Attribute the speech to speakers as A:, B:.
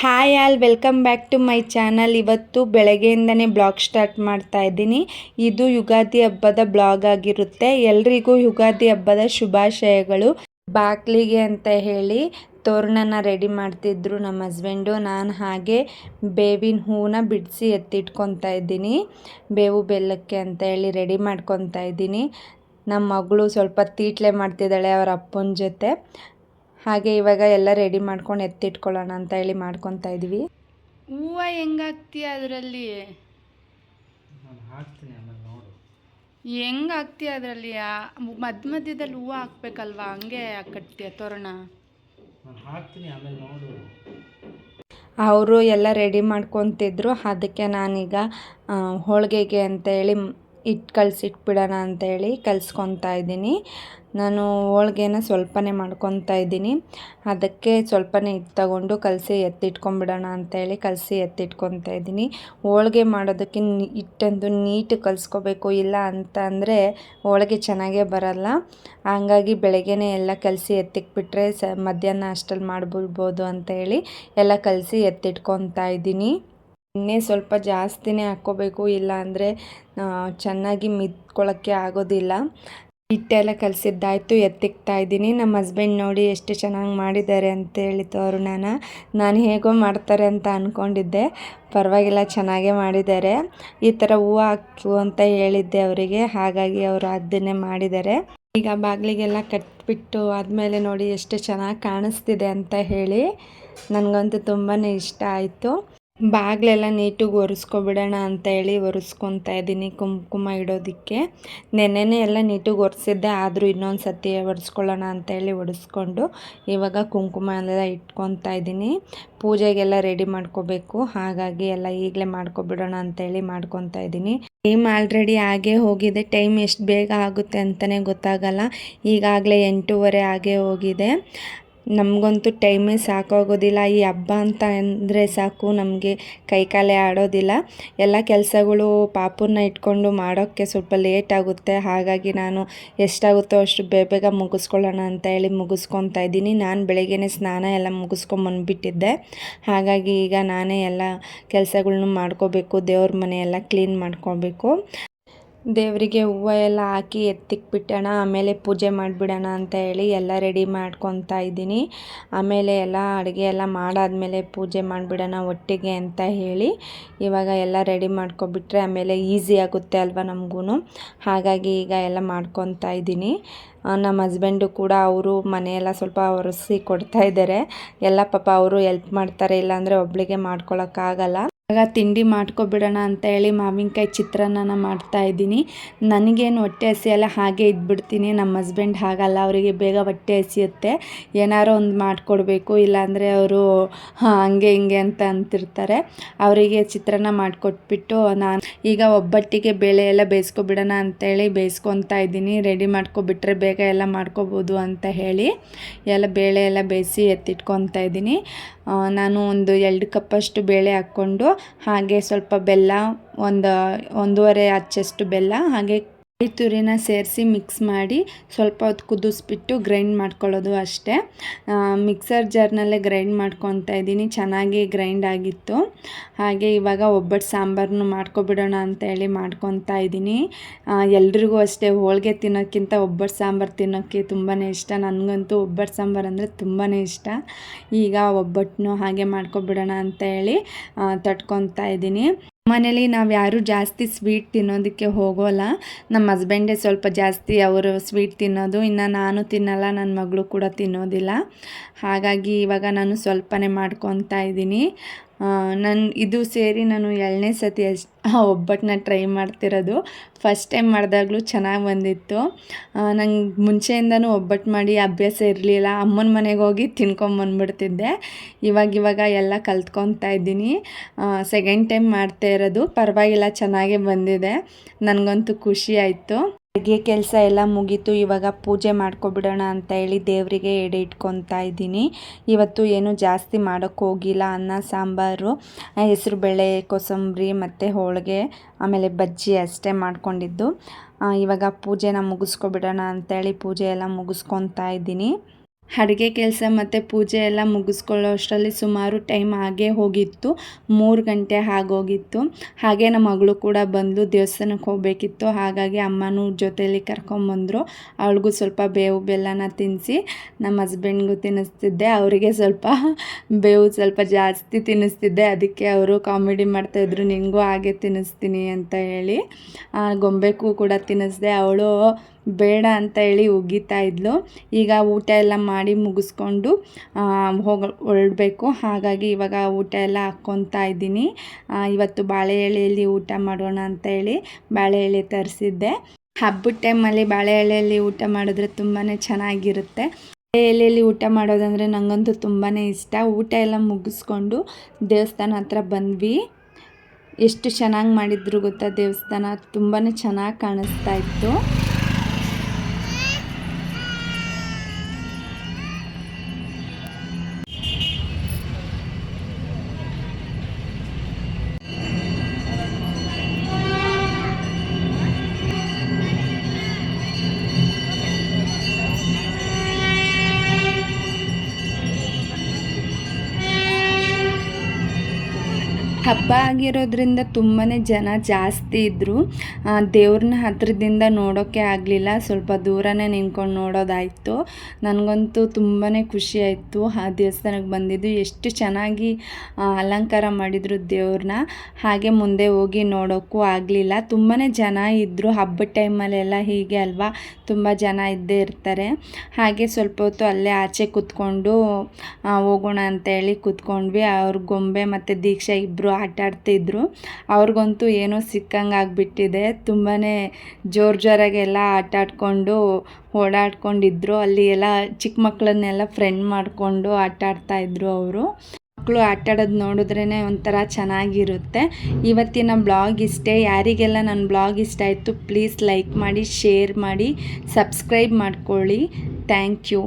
A: Hi all welcome back to my channel ಇವತ್ತು ಬೆಳಗ್ಗೆಯಿಂದನೇ blog start ಮಾಡ್ತಾ ಇದ್ದೀನಿ. ಇದು ಯುಗಾದಿ ಹಬ್ಬದ ಬ್ಲಾಗ್ ಆಗಿರುತ್ತೆ. ಎಲ್ರಿಗೂ ಯುಗಾದಿ ಹಬ್ಬದ ಶುಭಾಶಯಗಳು. ಬಾಕ್ಲಿಗೆ ಅಂತ ಹೇಳಿ ತೋರಣನ ರೆಡಿ ಮಾಡ್ತಿದ್ರು ನಮ್ಮ ಹಸ್ಬೆಂಡು ನಾನು ಹಾಗೆ ಬೇವಿನ ಹೂವನ್ನ ಬಿಡಿಸಿ ಎತ್ತಿಟ್ಕೊತಾ ಇದ್ದೀನಿ. ಬೇವು ಬೆಲ್ಲಕ್ಕೆ ಅಂತ ಹೇಳಿ ರೆಡಿ ಮಾಡ್ಕೊತಾ ಇದ್ದೀನಿ. ನಮ್ಮ ಮಗಳು ಸ್ವಲ್ಪ ತೀಟ್ಲೆ ಮಾಡ್ತಿದ್ದಾಳೆ ಅವರ ಅಪ್ಪನ ಜೊತೆ. ಹಾಗೆ ಇವಾಗ ಎಲ್ಲ ರೆಡಿ ಮಾಡ್ಕೊಂಡು ಎತ್ತಿಟ್ಕೊಳ್ಳೋಣ ಅಂತ ಹೇಳಿ ಮಾಡ್ಕೊತಾ ಇದ್ವಿ ಹೂವು ಹೆಂಗಾಗ್ತೀಯ ಅದರಲ್ಲಿ?
B: ನಾನು ಹಾಕ್ತೀನಿ ಆಮೇಲೆ ನೋಡು.
A: ಹೆಂಗ್ ಹಾಕ್ತೀಯ ಅದರಲ್ಲಿ ಮಧ್ಯ ಮಧ್ಯದಲ್ಲಿ ಹೂವು ಹಾಕ್ಬೇಕಲ್ವಾ? ಹಂಗೆ ಕಟ್ತೀಯ ತೋರಣ.
B: ನಾನು ಹಾಕ್ತೀನಿ ಆಮೇಲೆ ನೋಡು.
A: ಅವರು ಎಲ್ಲ ರೆಡಿ ಮಾಡ್ಕೊತಿದ್ರು. ಅದಕ್ಕೆ ನಾನೀಗ ಹೋಳಿಗೆಗೆ ಅಂತ ಹೇಳಿ ಇಟ್ಟು ಕಲಸಿಟ್ಬಿಡೋಣ ಅಂತೇಳಿ ಕಲಿಸ್ಕೊತಾ ಇದ್ದೀನಿ. ನಾನು ಹೋಳ್ಗೆನ ಸ್ವಲ್ಪನೇ ಮಾಡ್ಕೊತಾ ಇದ್ದೀನಿ. ಅದಕ್ಕೆ ಸ್ವಲ್ಪನೇ ಹಿಟ್ಟು ತಗೊಂಡು ಕಲಸಿ ಎತ್ತಿಟ್ಕೊಂಬಿಡೋಣ ಅಂತೇಳಿ ಕಲಸಿ ಎತ್ತಿಟ್ಕೊತಾ ಇದ್ದೀನಿ. ಹೋಳ್ಗೆ ಮಾಡೋದಕ್ಕೆ ಹಿಟ್ಟಂದು ನೀಟು ಕಲಿಸ್ಕೋಬೇಕು, ಇಲ್ಲ ಅಂತ ಅಂದರೆ ಹೋಳಿಗೆ ಚೆನ್ನಾಗೇ ಬರಲ್ಲ. ಹಂಗಾಗಿ ಬೆಳಗ್ಗೆನೇ ಎಲ್ಲ ಕಲಸಿ ಎತ್ತಿಕ್ಬಿಟ್ರೆ ಸ ಮಧ್ಯಾಹ್ನ ಅಷ್ಟಲ್ಲಿ ಮಾಡ್ಬಿಡ್ಬೋದು ಅಂತ ಹೇಳಿ ಎಲ್ಲ ಕಲಸಿ ಎತ್ತಿಟ್ಕೊತಾ ಇದ್ದೀನಿ. ಎಣ್ಣೆ ಸ್ವಲ್ಪ ಜಾಸ್ತಿನೇ ಹಾಕ್ಕೋಬೇಕು, ಇಲ್ಲ ಅಂದರೆ ಚೆನ್ನಾಗಿ ಮಿದ್ಕೊಳ್ಳೋಕ್ಕೆ ಆಗೋದಿಲ್ಲ. ಹಿಟ್ಟೆಲ್ಲ ಕಲಸಿದ್ದಾಯ್ತು, ಎತ್ತಿಕ್ತಾ ಇದ್ದೀನಿ. ನಮ್ಮ ಹಸ್ಬೆಂಡ್ ನೋಡಿ ಎಷ್ಟು ಚೆನ್ನಾಗಿ ಮಾಡಿದ್ದಾರೆ ಅಂತೇಳಿ ತೋರಣನ ನಾನು ಹೇಗೋ ಮಾಡ್ತಾರೆ ಅಂತ ಅಂದ್ಕೊಂಡಿದ್ದೆ ಪರವಾಗಿಲ್ಲ, ಚೆನ್ನಾಗೇ ಮಾಡಿದ್ದಾರೆ. ಈ ಥರ ಹೂವು ಹಾಕು ಅಂತ ಹೇಳಿದ್ದೆ ಅವರಿಗೆ. ಹಾಗಾಗಿ ಅವರು ಅದನ್ನೇ ಮಾಡಿದ್ದಾರೆ. ಈಗ ಬಾಗಿಲಿಗೆಲ್ಲ ಕಟ್ಬಿಟ್ಟು ಆದಮೇಲೆ ನೋಡಿ ಎಷ್ಟು ಚೆನ್ನಾಗಿ ಕಾಣಿಸ್ತಿದೆ ಅಂತ ಹೇಳಿ. ನನಗಂತೂ ತುಂಬಾ ಇಷ್ಟ ಆಯಿತು. ಬಾಗಿಲೆಲ್ಲ ನೀಟಾಗಿ ಒರೆಸ್ಕೊಬಿಡೋಣ ಅಂತ ಹೇಳಿ ಒರೆಸ್ಕೊತಾ ಇದ್ದೀನಿ ಕುಂಕುಮ ಇಡೋದಕ್ಕೆ. ನೆನ್ನೆನೇ ಎಲ್ಲ ನೀಟಾಗಿ ಒರೆಸಿದ್ದೆ, ಆದರೂ ಇನ್ನೊಂದು ಸತಿ ಒರೆಸ್ಕೊಳ್ಳೋಣ ಅಂತ ಹೇಳಿ ಒರೆಸ್ಕೊಂಡು ಇವಾಗ ಕುಂಕುಮ ಎಲ್ಲ ಇಟ್ಕೊತಾ ಇದ್ದೀನಿ. ಪೂಜೆಗೆಲ್ಲ ರೆಡಿ ಮಾಡ್ಕೋಬೇಕು, ಹಾಗಾಗಿ ಎಲ್ಲ ಈಗಲೇ ಮಾಡ್ಕೊಬಿಡೋಣ ಅಂತೇಳಿ ಮಾಡ್ಕೊತಾ ಇದ್ದೀನಿ. ಟೈಮ್ ಆಲ್ರೆಡಿ ಆಗೇ ಹೋಗಿದೆ, ಟೈಮ್ ಎಷ್ಟು ಬೇಗ ಆಗುತ್ತೆ ಅಂತಲೇ ಗೊತ್ತಾಗಲ್ಲ. ಈಗಾಗಲೇ ಎಂಟೂವರೆ ಆಗೇ ಹೋಗಿದೆ. ನಮಗಂತೂ ಟೈಮೇ ಸಾಕಾಗೋದಿಲ್ಲ. ಈ ಹಬ್ಬ ಅಂತ ಅಂದರೆ ಸಾಕು, ನಮಗೆ ಕೈಕಾಲೇ ಆಡೋದಿಲ್ಲ. ಎಲ್ಲ ಕೆಲಸಗಳು ಪಾಪುನ ಇಟ್ಕೊಂಡು ಮಾಡೋಕ್ಕೆ ಸ್ವಲ್ಪ ಲೇಟ್ ಆಗುತ್ತೆ. ಹಾಗಾಗಿ ನಾನು ಎಷ್ಟಾಗುತ್ತೋ ಅಷ್ಟು ಬೇಗ ಬೇಗ ಮುಗಿಸ್ಕೊಳ್ಳೋಣ ಅಂತ ಹೇಳಿ ಮುಗಿಸ್ಕೊತಾ ಇದ್ದೀನಿ. ನಾನು ಬೆಳಗ್ಗೆನೇ ಸ್ನಾನ ಎಲ್ಲ ಮುಗಿಸ್ಕೊಂಬಂದ್ಬಿಟ್ಟಿದ್ದೆ. ಹಾಗಾಗಿ ಈಗ ನಾನೇ ಎಲ್ಲ ಕೆಲಸಗಳ್ನು ಮಾಡ್ಕೋಬೇಕು, ದೇವ್ರ ಮನೆ ಎಲ್ಲ ಕ್ಲೀನ್ ಮಾಡ್ಕೋಬೇಕು. ದೇವರಿಗೆ ಹೂವು ಎಲ್ಲ ಹಾಕಿ ಎತ್ತಿಕ್ಬಿಟ್ಟೋಣ, ಆಮೇಲೆ ಪೂಜೆ ಮಾಡಿಬಿಡೋಣ ಅಂತ ಹೇಳಿ ಎಲ್ಲ ರೆಡಿ ಮಾಡ್ಕೊತಾ ಇದ್ದೀನಿ. ಆಮೇಲೆ ಎಲ್ಲ ಅಡುಗೆ ಎಲ್ಲ ಮಾಡಾದಮೇಲೆ ಪೂಜೆ ಮಾಡಿಬಿಡೋಣ ಒಟ್ಟಿಗೆ ಅಂತ ಹೇಳಿ ಇವಾಗ ಎಲ್ಲ ರೆಡಿ ಮಾಡ್ಕೊಬಿಟ್ರೆ ಆಮೇಲೆ ಈಸಿ ಆಗುತ್ತೆ ಅಲ್ವಾ ನಮಗೂ ಹಾಗಾಗಿ ಈಗ ಎಲ್ಲ ಮಾಡ್ಕೊತಾ ಇದ್ದೀನಿ. ನಮ್ಮ ಹಸ್ಬೆಂಡು ಕೂಡ ಅವರು ಮನೆಯೆಲ್ಲ ಸ್ವಲ್ಪ ಒರೆಸಿ ಕೊಡ್ತಾ ಇದ್ದಾರೆ. ಎಲ್ಲ ಪಾಪ ಅವರು ಎಲ್ಪ್ ಮಾಡ್ತಾರೆ, ಇಲ್ಲಾಂದರೆ ಒಬ್ಬಳಿಗೆ ಮಾಡ್ಕೊಳಕ್ಕಾಗಲ್ಲ. ಇವಾಗ ತಿಂಡಿ ಮಾಡ್ಕೊಬಿಡೋಣ ಅಂತ ಹೇಳಿ ಮಾವಿನಕಾಯಿ ಚಿತ್ರಾನ್ನ ಮಾಡ್ತಾ ಇದ್ದೀನಿ. ನನಗೇನು ಹೊಟ್ಟೆ ಹಸಿಯಲ್ಲ ಹಾಗೆ ಇದ್ಬಿಡ್ತೀನಿ. ನಮ್ಮ ಹಸ್ಬೆಂಡ್ ಹಾಗಲ್ಲ, ಅವರಿಗೆ ಬೇಗ ಹೊಟ್ಟೆ ಹಸಿಯುತ್ತೆ. ಏನಾರೋ ಒಂದು ಮಾಡಿಕೊಡ್ಬೇಕು, ಇಲ್ಲಾಂದರೆ ಅವರು ಹಂಗೆ, ಹಿಂಗೆ ಅಂತ ಅಂತಿರ್ತಾರೆ. ಅವರಿಗೆ ಚಿತ್ರಾನ್ನ ಮಾಡಿಕೊಟ್ಬಿಟ್ಟು ನಾನು ಈಗ ಒಬ್ಬಟ್ಟಿಗೆ ಬೇಳೆ ಎಲ್ಲ ಬೇಯಿಸ್ಕೊಬಿಡೋಣ ಅಂತೇಳಿ ಬೇಯಿಸ್ಕೊತಾ ಇದ್ದೀನಿ. ರೆಡಿ ಮಾಡ್ಕೊಬಿಟ್ರೆ ಬೇಗ ಎಲ್ಲ ಮಾಡ್ಕೋಬೋದು ಅಂತ ಹೇಳಿ ಎಲ್ಲ ಬೇಳೆ ಎಲ್ಲ ಬೇಯಿಸಿ ಎತ್ತಿಟ್ಕೊತಾ ಇದ್ದೀನಿ. ನಾನು ಒಂದು ಎರಡು ಕಪ್ಪಷ್ಟು ಬೇಳೆ ಹಾಕ್ಕೊಂಡು ಹಾಗೆ ಸ್ವಲ್ಪ ಬೆಲ್ಲ ಒಂದು ಒಂದೂವರೆ ಅಚ್ಚಷ್ಟು ಬೆಲ್ಲ ಹಾಗೆ ಕಾಯಿ ತುರಿನ ಸೇರಿಸಿ ಮಿಕ್ಸ್ ಮಾಡಿ ಸ್ವಲ್ಪ ಹೊತ್ತು ಕುದಿಸ್ಬಿಟ್ಟು ಗ್ರೈಂಡ್ ಮಾಡ್ಕೊಳ್ಳೋದು ಅಷ್ಟೇ. ಮಿಕ್ಸರ್ ಜಾರ್ನಲ್ಲೇ ಗ್ರೈಂಡ್ ಮಾಡ್ಕೊತಾ ಇದ್ದೀನಿ. ಚೆನ್ನಾಗಿ ಗ್ರೈಂಡ್ ಆಗಿತ್ತು. ಹಾಗೆ ಇವಾಗ ಒಬ್ಬಟ್ಟು ಸಾಂಬಾರನ್ನು ಮಾಡ್ಕೊಬಿಡೋಣ ಅಂತ ಹೇಳಿ ಮಾಡ್ಕೊತಾ ಇದ್ದೀನಿ. ಎಲ್ರಿಗೂ ಅಷ್ಟೇ ಹೋಳಿಗೆ ತಿನ್ನೋಕ್ಕಿಂತ ಒಬ್ಬಟ್ಟು ಸಾಂಬಾರು ತಿನ್ನೋಕ್ಕೆ ತುಂಬಾ ಇಷ್ಟ. ನನಗಂತೂ ಒಬ್ಬಟ್ಟು ಸಾಂಬಾರು ಅಂದರೆ ತುಂಬಾ ಇಷ್ಟ. ಈಗ ಒಬ್ಬಟ್ಟನ್ನು ಹಾಗೆ ಮಾಡ್ಕೊಬಿಡೋಣ ಅಂತ ಹೇಳಿ ತಟ್ಕೊತಾ ಇದ್ದೀನಿ. ಮನೇಲಿ ನಾವು ಯಾರೂ ಜಾಸ್ತಿ ಸ್ವೀಟ್ ತಿನ್ನೋದಕ್ಕೆ ಹೋಗೋಲ್ಲ. ನಮ್ಮ ಹಸ್ಬೆಂಡೇ ಸ್ವಲ್ಪ ಜಾಸ್ತಿ ಅವರು ಸ್ವೀಟ್ ತಿನ್ನೋದು, ಇನ್ನು ನಾನು ತಿನ್ನಲ್ಲ ನನ್ನ ಮಗಳು ಕೂಡ ತಿನ್ನೋದಿಲ್ಲ. ಹಾಗಾಗಿ ಇವಾಗ ನಾನು ಸ್ವಲ್ಪನೇ ಮಾಡ್ಕೊತಾ ಇದ್ದೀನಿ. ನನ್ನ ಇದು ಸೇರಿ ನಾನು ಎರಡನೇ ಸತಿ ಅಷ್ಟು ಒಬ್ಬಟ್ಟನ್ನ ಟ್ರೈ ಮಾಡ್ತಿರೋದು. ಫಸ್ಟ್ ಟೈಮ್ ಮಾಡಿದಾಗಲೂ ಚೆನ್ನಾಗಿ ಬಂದಿತ್ತು. ನಂಗೆ ಮುಂಚೆಯಿಂದನೂ ಒಬ್ಬಟ್ಟು ಮಾಡಿ ಅಭ್ಯಾಸ ಇರಲಿಲ್ಲ. ಅಮ್ಮನ ಮನೆಗೆ ಹೋಗಿ ತಿನ್ಕೊಂಬಂದ್ಬಿಡ್ತಿದ್ದೆ ಇವಾಗ ಇವಾಗ ಎಲ್ಲ ಕಲ್ತ್ಕೊತಾ ಇದ್ದೀನಿ. ಸೆಕೆಂಡ್ ಟೈಮ್ ಮಾಡ್ತಾ ಇರೋದು. ಪರವಾಗಿಲ್ಲ, ಚೆನ್ನಾಗೇ ಬಂದಿದೆ. ನನಗಂತೂ ಖುಷಿ ಆಯಿತು. ಅಡುಗೆ ಕೆಲಸ ಎಲ್ಲ ಮುಗೀತು, ಇವಾಗ ಪೂಜೆ ಮಾಡ್ಕೊಬಿಡೋಣ ಅಂತ ಹೇಳಿ ದೇವರಿಗೆ ಎಡೆ ಇಟ್ಕೊತಾ ಇದ್ದೀನಿ. ಇವತ್ತು ಏನು ಜಾಸ್ತಿ ಮಾಡೋಕ್ಕೆ ಹೋಗಿಲ್ಲ, ಅನ್ನ, ಸಾಂಬಾರು ಹೆಸರುಬೇಳೆ ಕೋಸಂಬರಿ ಮತ್ತು ಹೋಳಿಗೆ, ಆಮೇಲೆ ಬಜ್ಜಿ ಅಷ್ಟೇ ಮಾಡ್ಕೊಂಡಿದ್ದು. ಇವಾಗ ಪೂಜೆನ ಮುಗಿಸ್ಕೊಬಿಡೋಣ ಅಂತೇಳಿ ಪೂಜೆ ಎಲ್ಲ ಮುಗಿಸ್ಕೊತಾ ಇದ್ದೀನಿ. ಅಡುಗೆ ಕೆಲಸ ಮತ್ತು ಪೂಜೆ ಎಲ್ಲ ಮುಗಿಸ್ಕೊಳ್ಳೋ ಅಷ್ಟರಲ್ಲಿ ಸುಮಾರು ಟೈಮ್ ಆಗೇ ಹೋಗಿತ್ತು, ಮೂರು ಗಂಟೆ ಆಗೋಗಿತ್ತು. ಹಾಗೆ ನಮ್ಮ ಮಗಳು ಕೂಡ ಬಂದು ದೇವಸ್ಥಾನಕ್ಕೆ ಹೋಗಬೇಕಿತ್ತು. ಹಾಗಾಗಿ ಅಮ್ಮನೂ ಜೊತೆಯಲ್ಲಿ ಕರ್ಕೊಂಬಂದರು ಅವಳಿಗೂ ಸ್ವಲ್ಪ ಬೇವು ಬೆಲ್ಲನ ತಿನ್ನಿಸಿ ನಮ್ಮ ಹಸ್ಬೆಂಡ್ಗೂ ತಿನ್ನಿಸ್ತಿದ್ದೆ. ಅವರಿಗೆ ಸ್ವಲ್ಪ ಬೇವು ಸ್ವಲ್ಪ ಜಾಸ್ತಿ ತಿನ್ನಿಸ್ತಿದ್ದೆ. ಅದಕ್ಕೆ ಅವರು ಕಾಮಿಡಿ ಮಾಡ್ತಾಯಿದ್ರು ನಿನಗೂ ಹಾಗೆ ತಿನ್ನಿಸ್ತೀನಿ ಅಂತ ಹೇಳಿ ಗೊಂಬೆಗೂ ಕೂಡ ತಿನ್ನಿಸ್ದೆ. ಅವಳು ಬೇಡ ಅಂತ ಹೇಳಿ ಉಗಿತಾ ಇದ್ಲು. ಈಗ ಊಟ ಎಲ್ಲ ಮಾಡಿ ಮುಗಿಸ್ಕೊಂಡು ಹೋಗ, ಹೊರಡಬೇಕು. ಹಾಗಾಗಿ ಇವಾಗ ಊಟ ಎಲ್ಲ ಹಾಕ್ಕೊತಾ ಇದ್ದೀನಿ. ಇವತ್ತು ಬಾಳೆ ಎಳೆಯಲ್ಲಿ ಊಟ ಮಾಡೋಣ ಅಂತ ಹೇಳಿ ಬಾಳೆ ಎಳೆ ತರಿಸಿದ್ದೆ. ಹಬ್ಬದ ಟೈಮಲ್ಲಿ ಬಾಳೆ ಎಳೆಯಲ್ಲಿ ಊಟ ಮಾಡಿದ್ರೆ ತುಂಬಾ ಚೆನ್ನಾಗಿರುತ್ತೆ. ಎಲೆಯಲ್ಲಿ ಊಟ ಮಾಡೋದಂದರೆ ನನಗಂತೂ ತುಂಬಾ ಇಷ್ಟ. ಊಟ ಎಲ್ಲ ಮುಗಿಸ್ಕೊಂಡು ದೇವಸ್ಥಾನ ಹತ್ರ ಬಂದ್ವಿ. ಎಷ್ಟು ಚೆನ್ನಾಗಿ ಮಾಡಿದ್ರು ಗೊತ್ತಾ? ದೇವಸ್ಥಾನ ತುಂಬಾ ಚೆನ್ನಾಗಿ ಕಾಣಿಸ್ತಾ ಇತ್ತು. ಹಬ್ಬ ಆಗಿರೋದ್ರಿಂದ ತುಂಬಾ ಜನ ಜಾಸ್ತಿ ಇದ್ದರು ದೇವ್ರನ್ನ ಹತ್ತಿರದಿಂದ ನೋಡೋಕ್ಕೆ ಆಗಲಿಲ್ಲ. ಸ್ವಲ್ಪ ದೂರನೇ ನಿಂತ್ಕೊಂಡು ನೋಡೋದಾಯಿತು. ನನಗಂತೂ ತುಂಬಾ ಖುಷಿ ಆಯಿತು. ಆ ದೇವಸ್ಥಾನಕ್ಕೆ ಬಂದಿದ್ದು. ಎಷ್ಟು ಚೆನ್ನಾಗಿ ಅಲಂಕಾರ ಮಾಡಿದರು ದೇವ್ರನ್ನ ಹಾಗೆ ಮುಂದೆ ಹೋಗಿ ನೋಡೋಕ್ಕೂ ಆಗಲಿಲ್ಲ. ತುಂಬಾ ಜನ ಇದ್ದರು ಹಬ್ಬದ ಟೈಮಲ್ಲೆಲ್ಲ ಹೀಗೆ ಅಲ್ವಾ? ತುಂಬ ಜನ ಇದ್ದೇ ಇರ್ತಾರೆ. ಹಾಗೆ ಸ್ವಲ್ಪ ಹೊತ್ತು ಅಲ್ಲೇ ಆಚೆ ಕೂತ್ಕೊಂಡು ಹೋಗೋಣ ಅಂತ ಹೇಳಿ ಕೂತ್ಕೊಂಡ್ವಿ. ಅವ್ರ ಗೊಂಬೆ ಮತ್ತು ದೀಕ್ಷಾ ಇಬ್ಬರು ಆಟ ಆಡ್ತಿದ್ರು ಅವ್ರಿಗಂತೂ ಏನೋ ಸಿಕ್ಕಂಗೆ ಆಗಿಬಿಟ್ಟಿದೆ ತುಂಬಾ ಜೋರು ಜೋರಾಗೆಲ್ಲ ಆಟ ಆಡ್ಕೊಂಡು ಓಡಾಡ್ಕೊಂಡಿದ್ರು. ಅಲ್ಲಿ ಎಲ್ಲ ಚಿಕ್ಕ ಮಕ್ಕಳನ್ನೆಲ್ಲ ಫ್ರೆಂಡ್ ಮಾಡಿಕೊಂಡು ಆಟ ಆಡ್ತಾಯಿದ್ರು ಅವರು. ಮಕ್ಕಳು ಆಟ ಆಡೋದು ನೋಡಿದ್ರೇ ಒಂಥರ ಚೆನ್ನಾಗಿರುತ್ತೆ. ಇವತ್ತಿನ ಬ್ಲಾಗ್ ಇಷ್ಟೇ. ಯಾರಿಗೆಲ್ಲ ನನ್ನ ಬ್ಲಾಗ್ ಇಷ್ಟ ಆಯಿತು, ಪ್ಲೀಸ್ ಲೈಕ್ ಮಾಡಿ, ಶೇರ್ ಮಾಡಿ, ಸಬ್ಸ್ಕ್ರೈಬ್ ಮಾಡ್ಕೊಳ್ಳಿ. Thank you.